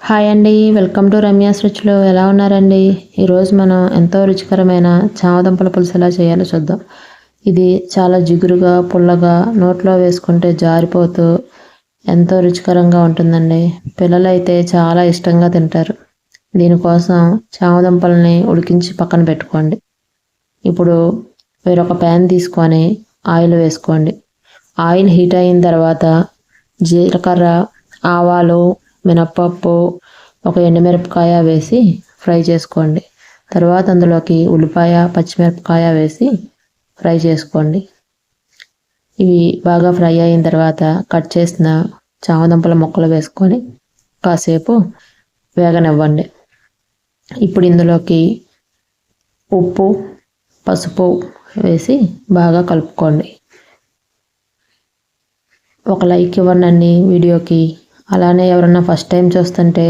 Hi అండి welcome to Ramya's రుచులు ఎలా ఉన్నారండి? ఈరోజు మనం ఎంతో రుచికరమైన చామదుంపల పులుసు ఎలా చేయాలో చూద్దాం. ఇది చాలా జిగురుగా పుల్లగా నోట్లో వేసుకుంటే జారిపోతూ ఎంతో రుచికరంగా ఉంటుందండి. పిల్లలు అయితే చాలా ఇష్టంగా తింటారు. దీనికోసం చామదుంపల్ని ఉడికించి పక్కన పెట్టుకోండి. ఇప్పుడు వేరొక ప్యాన్ తీసుకొని ఆయిల్ వేసుకోండి. ఆయిల్ హీట్ అయిన తర్వాత జీలకర్ర ఆవాలు మినప్పప్పు ఒక ఎండుమిరపకాయ వేసి ఫ్రై చేసుకోండి. తర్వాత అందులోకి ఉల్లిపాయ పచ్చిమిరపకాయ వేసి ఫ్రై చేసుకోండి. ఇవి బాగా ఫ్రై అయిన తర్వాత కట్ చేసిన చామదుంపల ముక్కలు వేసుకొని కాసేపు వేగనివ్వండి. ఇప్పుడు ఇందులోకి ఉప్పు పసుపు వేసి బాగా కలుపుకోండి. ఒక లైక్ ఇవ్వండి వీడియోకి. అలానే ఎవరన్నా ఫస్ట్ టైం చూస్తుంటే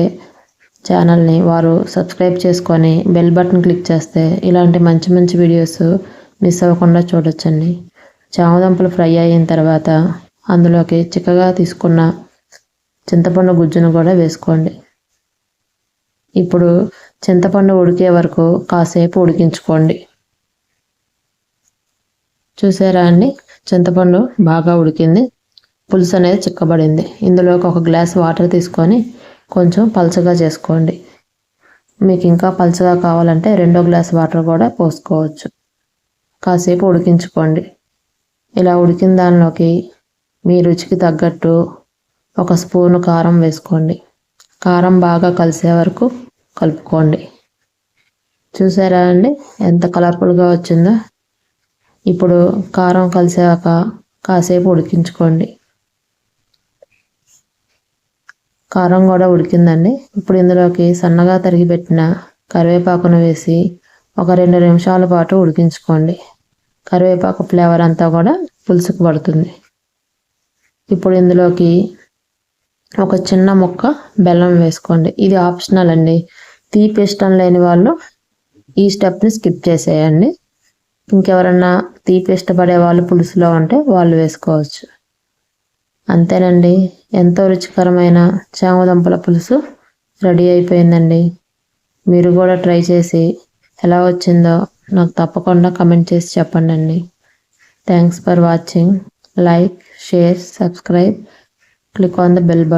ఛానల్ని వారు సబ్స్క్రైబ్ చేసుకొని బెల్ బటన్ క్లిక్ చేస్తే ఇలాంటి మంచి మంచి వీడియోస్ మిస్ అవ్వకుండా చూడొచ్చండి. చామదుంపలు ఫ్రై అయిన తర్వాత అందులోకి చిక్కగా తీసుకున్న చింతపండు గుజ్జును కూడా వేసుకోండి. ఇప్పుడు చింతపండు ఉడికే వరకు కాసేపు ఉడికించుకోండి. చూసారా అండి? చింతపండు బాగా ఉడికింది. పులుసు అనేది చిక్కబడింది. ఇందులోకి ఒక గ్లాస్ వాటర్ తీసుకొని కొంచెం పలచగా చేసుకోండి. మీకు ఇంకా పలచగా కావాలంటే రెండో గ్లాస్ వాటర్ కూడా పోసుకోవచ్చు. కాసేపు ఉడికించుకోండి. ఇలా ఉడికిన దానిలోకి మీ రుచికి తగ్గట్టు ఒక స్పూను కారం వేసుకోండి. కారం బాగా కలిసే వరకు కలుపుకోండి. చూసారా అండి? ఎంత కలర్ఫుల్గా వచ్చిందో. ఇప్పుడు కారం కలిసాక కాసేపు ఉడికించుకోండి. కారం కూడా ఉడికిందండి. ఇప్పుడు ఇందులోకి సన్నగా తరిగి పెట్టిన కరివేపాకును వేసి ఒక రెండు నిమిషాల పాటు ఉడికించుకోండి. కరివేపాకు ఫ్లేవర్ అంతా కూడా పులుసుకు పడుతుంది. ఇప్పుడు ఇందులోకి ఒక చిన్న ముక్క బెల్లం వేసుకోండి. ఇది ఆప్షనల్ అండి. తీపి ఇష్టం లేని వాళ్ళు ఈ స్టెప్ని స్కిప్ చేసేయండి. ఇంకెవరన్నా తీపి ఇష్టపడే వాళ్ళు పులుసులో ఉంటే వాళ్ళు వేసుకోవచ్చు. అంతేనండి. ఎంతో రుచికరమైన చామదుంపల పులుసు రెడీ అయిపోయిందండి. మీరు కూడా ట్రై చేసి ఎలా వచ్చిందో నాకు తప్పకుండా కమెంట్ చేసి చెప్పండి అండి thanks for watching. Like share subscribe. Click on the bell button